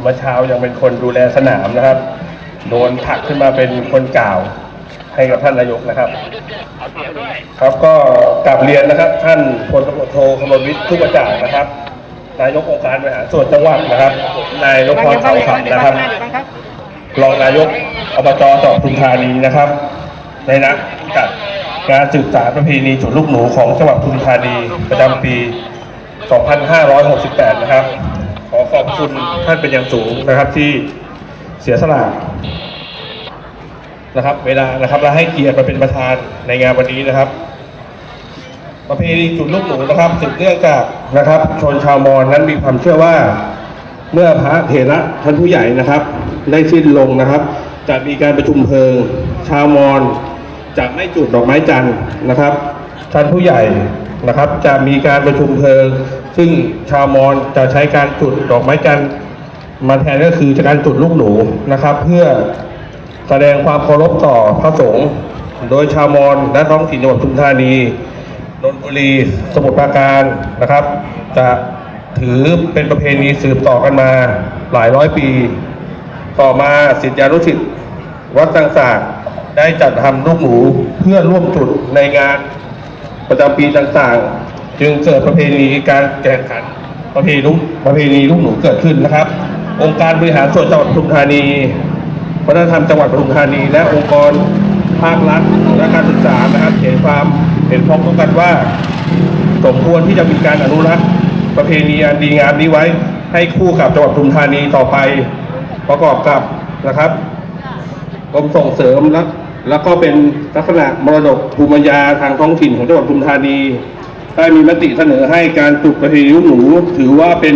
เมื่อเช้ายังเป็นคนดูแลสนามนะครับ โดนผลักขึ้นมาเป็นคนกล่าวให้กับท่านนายกนะครับ ครับก็กลับเรียนนะครับ ท่านพลตำรวจโทคมลวิทย์ทุกประจ่างนะครับ นายกองค์การบริหารส่วนจังหวัดนะครับนายนพพรเขาขับนะครับรองนายกอบจจังหวัดปทุมธานีนะครับในนักจัดงานสืบสารประเพณีจุดลูกหนูของจังหวัดปทุมธานีประจำปี 2568 นะครับ ขอบคุณท่านเป็นอย่างสูงนะครับที่เสียสละนะครับ เวลานะครับและให้เกียรติมาเป็นประธานในงานวันนี้นะครับ ประเพณีจุดลูกหนูนะครับสืบเนื่องจากนะครับ ชนชาวมอญนั้นมีความเชื่อว่าเมื่อพระเถระท่านผู้ใหญ่นะครับ ได้สิ้นลงนะครับ จะมีการประชุมเพลิง ชาวมอญจะไม่จุดดอกไม้จันทร์นะครับท่านผู้ใหญ่ นะครับ จะมีการประชุมเพลิง ซึ่งชาวมอญจะใช้การจุดดอกไม้จันทร์มาแทนก็คือการจุดลูกหนูนะครับ เพื่อแสดงความเคารพต่อพระสงฆ์โดยชาวมอญและท้องถิ่นจังหวัดปทุมธานีนนทบุรีสมุทรปราการนะครับ จะถือเป็นประเพณีสืบต่อกันมาหลายร้อยปี ต่อมาศิษยานุศิษย์วัดต่างๆได้จัดทำลูกหนูเพื่อร่วมจุดในงาน ประจำปีต่างๆ จึงเกิดประเพณีการแข่งขันประเพณีลูกประเพณีลูกหนูเกิดขึ้นนะครับ องค์การบริหารส่วนจังหวัดปทุมธานีวัฒนธรรมจังหวัดปทุมธานี และองค์กรภาครัฐและการศึกษานะครับเห็นความเห็นพ้องต้องกันว่า สมควรที่จะมีการอนุรักษ์ประเพณีอันดีงามนี้ไว้ให้คู่กับจังหวัดปทุมธานีต่อไป ประกอบกับนะครับกรมส่งเสริมและ แล้วก็เป็นลักษณะมรดกภูมิปัญญาทางท้องถิ่นของจังหวัดปทุมธานีได้มีมติเสนอให้การปลูกประเพณีลูกหนู ถือว่าเป็น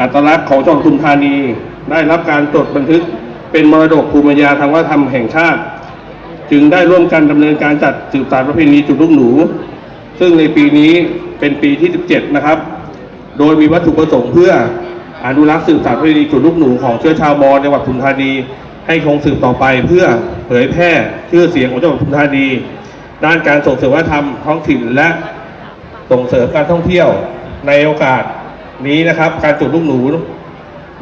อัตลักษณ์ของจังหวัดปทุมธานี ได้รับการจดบันทึกเป็นมรดกภูมิปัญญาทางวัฒนธรรมแห่งชาติ จึงได้ร่วมกันดำเนินการจัดสืบสานประเพณีจุดลูกหนู ซึ่งในปีนี้เป็นปีที่ 17 นะครับ โดยมีวัตถุประสงค์เพื่ออนุรักษ์สืบสานประเพณีจุดลูกหนูของเชื้อชาวมอญในจังหวัดปทุมธานี ให้คงสืบต่อไปเพื่อเผยแพร่ชื่อเสียงของจังหวัดปทุมธานี ด้านการส่งเสริมวัฒนธรรมท้องถิ่นและส่งเสริมการท่องเที่ยวในโอกาสนี้นะครับ การจุดลูกหนู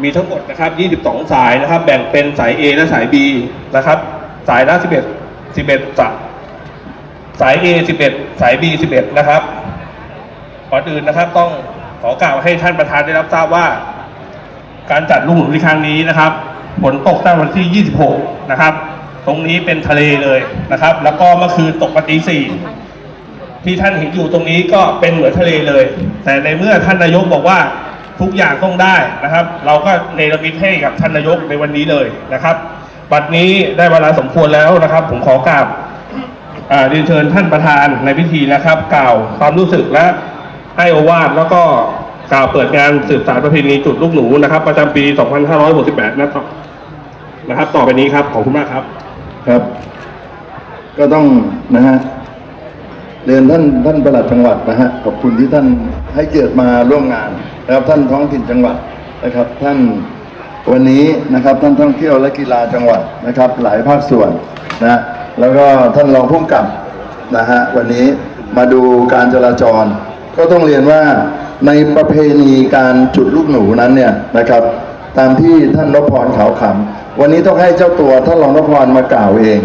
มีทั้งหมดนะครับ 22 สายนะครับ แบ่งเป็นสาย A และสาย B นะครับ สายละ11 11สายสาย A 11 สาย B 11 นะครับก่อนอื่นนะครับต้องขอกล่าวให้ท่านประธานได้รับทราบว่า การจัดลูกหนูในครั้งนี้นะครับ ฝนตกตั้งวันที่ 26 นะครับ ตรงนี้เป็นทะเลเลยนะครับ แล้วก็เมื่อคืนตกมาตีสี่ที่ท่านเห็นอยู่ตรงนี้ก็เป็นเหมือนทะเลเลย แต่ในเมื่อท่านนายกบอกว่าทุกอย่างต้องได้นะครับ เราก็เนรมิตให้กับท่านนายกในวันนี้เลยนะครับบัดนี้ได้เวลาสมควรแล้วนะครับ ผมขอกราบเรียนเชิญท่านประธานในพิธีนะครับ กล่าวความรู้สึกและให้อวาทแล้วก็ กล่าวเปิดงานสืบสารประเพณีจุดลูกหนูนะครับประจำปี 2568 นะครับนะครับ ต่อไปนี้ครับขอบคุณมากครับ ครับ ก็ต้องนะฮะเรียนท่านท่านประหลัดจังหวัดนะฮะขอบคุณที่ท่านให้เกียรติมาร่วมงานนะครับท่านท้องถิ่นจังหวัดนะครับ ท่านวันนี้นะครับท่านท่องเที่ยวและกีฬาจังหวัดนะครับ หลายภาคส่วนนะแล้วก็ท่านรองผู้กำกับนะฮะวันนี้มาดูการจราจร ก็ต้องเรียนว่า ในประเพณีการจุดลูกหนูนั้นเนี่ยนะครับ ตามที่ท่านนพพรขาวขำวันนี้ต้องให้เจ้าตัวท่านรองนพพรมากล่าวเอง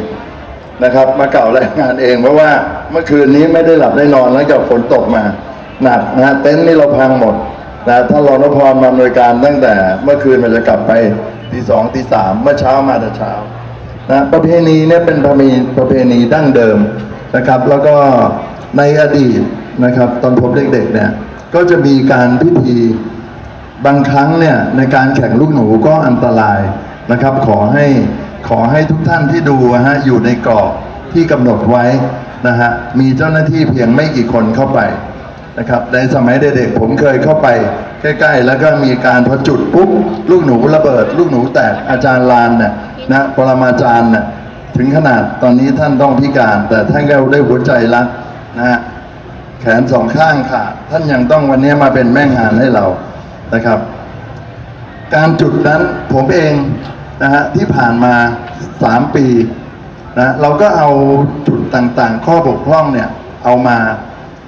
นะครับ มากล่าวรายงานเองเพราะว่าเมื่อคืนนี้ไม่ได้หลับได้นอนหลังจากฝนตกมาหนักนะฮะเต็นท์นี่เราพังหมดนะท่านรองนพพรมาอำนวยการตั้งแต่ เมื่อคืนมันจะกลับไปตีสองตีสามเมื่อเช้ามาแต่เช้านะประเพณีเนี่ยเป็นประเพณีประเพณีดั้งเดิมนะครับ แล้วก็ในอดีตนะครับ ตอนผมเด็กๆเนี่ย ก็จะมีการพิธีบางครั้งเนี่ยในการแข่งลูกหนูก็อันตรายนะครับ ขอให้ขอให้ทุกท่านที่ดูฮะอยู่ในกรอบที่กำหนดไว้นะฮะมีเจ้าหน้าที่เพียงไม่กี่คนเข้าไปนะครับในสมัยเด็กๆผมเคยเข้าไป ใกล้ๆ แล้วก็มีการพอจุดปุ๊บลูกหนูระเบิด ลูกหนูแตกอาจารย์ลานเนี่ยนะปรมาจารย์เนี่ยถึงขนาดตอนนี้ท่านต้องพิการ แต่ท่านก็ได้หัวใจรักนะฮะ แขนสองข้างขาดท่านยังต้องวันนี้มาเป็นแม่งานให้เรานะครับ การจุดนั้นผมเองนะฮะที่ผ่านมาสามปีนะเราก็เอาจุดต่างๆ ข้อบกพร่องเนี่ยเอามา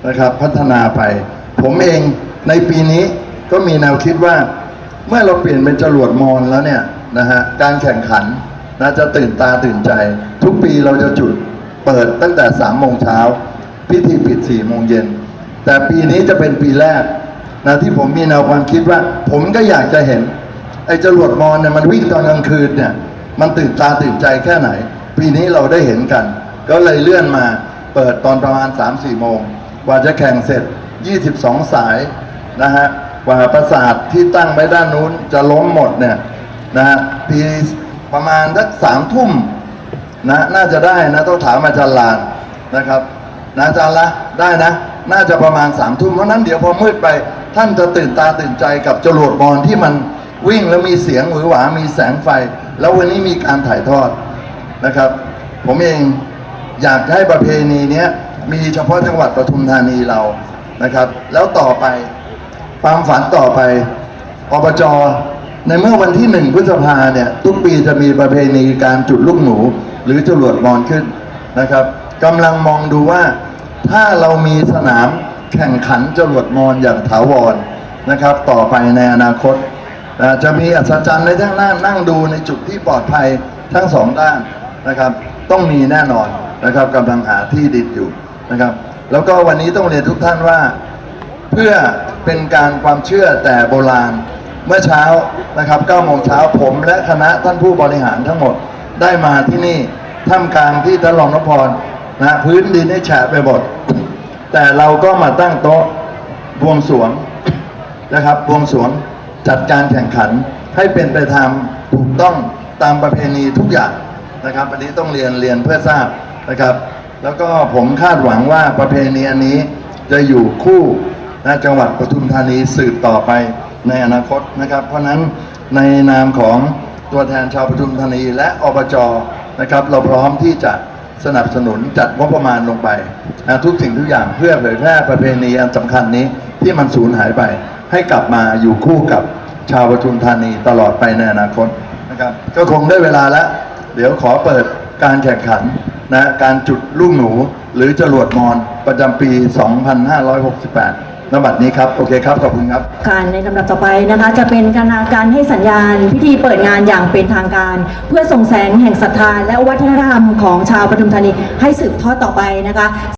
นะครับพัฒนาไป ผมเองในปีนี้ก็มีแนวคิดว่า เมื่อเราเปลี่ยนเป็นจรวดมอนแล้วเนี่ยนะฮะการแข่งขันนะจะตื่นตาตื่นใจ ทุกปีเราจะจุดเปิดตั้งแต่สามโมงเช้า พิธีปิดสี่โมงเย็น แต่ปีนี้จะเป็นปีแรกนะที่ผมมีแนวความคิดว่า ผมก็อยากจะเห็น ไอ้จรวดมอนเนี่ยมันวิ่งตอนกลางคืนเนี่ย มันตื่นตาตื่นใจแค่ไหน ปีนี้เราได้เห็นกัน ก็เลยเลื่อนมาเปิดตอนประมาณ 3-4 โมง กว่าจะแข่งเสร็จ 22 สายนะฮะกว่าประสาทที่ตั้งไว้ด้านนู้นจะล้มหมดเนี่ยนะฮะปีประมาณสักสามทุ่มนะน่าจะได้นะต้องถามอาจารย์ลานนะครับ นะอาจารย์ละได้นะ น่าจะประมาณสามทุ่มเพราะนั้นเดี๋ยวพอมืดไป ท่านจะตื่นตาตื่นใจกับจรวดบอลที่มันวิ่งแล้วมีเสียงหวือหวา มีแสงไฟ แล้ววันนี้มีการถ่ายทอดนะครับ ผมเองอยากให้ประเพณีนี้มีเฉพาะจังหวัดปทุมธานีเรานะครับ แล้วต่อไปความฝันต่อไปอบจในเมื่อวันที่หนึ่งพฤษภาเนี่ยทุกปีจะมีประเพณีการจุดลูกหนู หรือจรวดมอนขึ้นนะครับกำลังมองดูว่า ถ้าเรามีสนามแข่งขันจรวดมอนอย่างถาวรนะครับ ต่อไปในอนาคตจะมีอัศจรรย์ในทั้งหน้านั่งดูในจุดที่ปลอดภัยทั้งสองด้านนะครับ ต้องมีแน่นอนนะครับกำลังหาที่ดินอยู่นะครับ แล้วก็วันนี้ต้องเรียนทุกท่านว่า เพื่อเป็นการความเชื่อแต่โบราณเมื่อเช้านะครับ9โมงเช้าผมและคณะท่านผู้บริหารทั้งหมดได้มาที่นี่ท่ามกลางที่ท่านรองนพพร นะพื้นดินให้แฉะไปหมด แต่เราก็มาตั้งโต๊ะบวงสรวงนะครับบวงสรวงจัดการแข่งขันให้เป็นไปตามถูกต้องตามประเพณีทุกอย่างนะครับอันนี้ต้องเรียนเรียนเพื่อทราบนะครับ แล้วก็ผมคาดหวังว่าประเพณีอันนี้จะอยู่คู่นะจังหวัดปทุมธานีสืบต่อไปในอนาคตนะครับ เพราะฉะนั้นในนามของตัวแทนชาวปทุมธานีและอบจนะครับ เราพร้อมที่จะ สนับสนุนจัดงบประมาณลงไป ทุกสิ่งทุกอย่างเพื่อเผยแพร่ประเพณีอันสำคัญนี้ที่มันสูญหายไป ให้กลับมาอยู่คู่กับชาวปทุมธานีตลอดไปในอนาคตนะครับก็คงได้เวลาแล้ว เดี๋ยวขอเปิดการแข่งขันนะการจุดลูกหนูหรือจรวดมอนประจำปี 2568 นบัดนี้ครับ โอเคครับ ขอบคุณครับ การในลำดับต่อไปนะคะ จะเป็นการการให้สัญญาณพิธีเปิดงานอย่างเป็นทางการ เพื่อส่งแสงแห่งศรัทธาและวัฒนธรรมของชาวปทุมธานีให้สืบทอดต่อไปนะคะ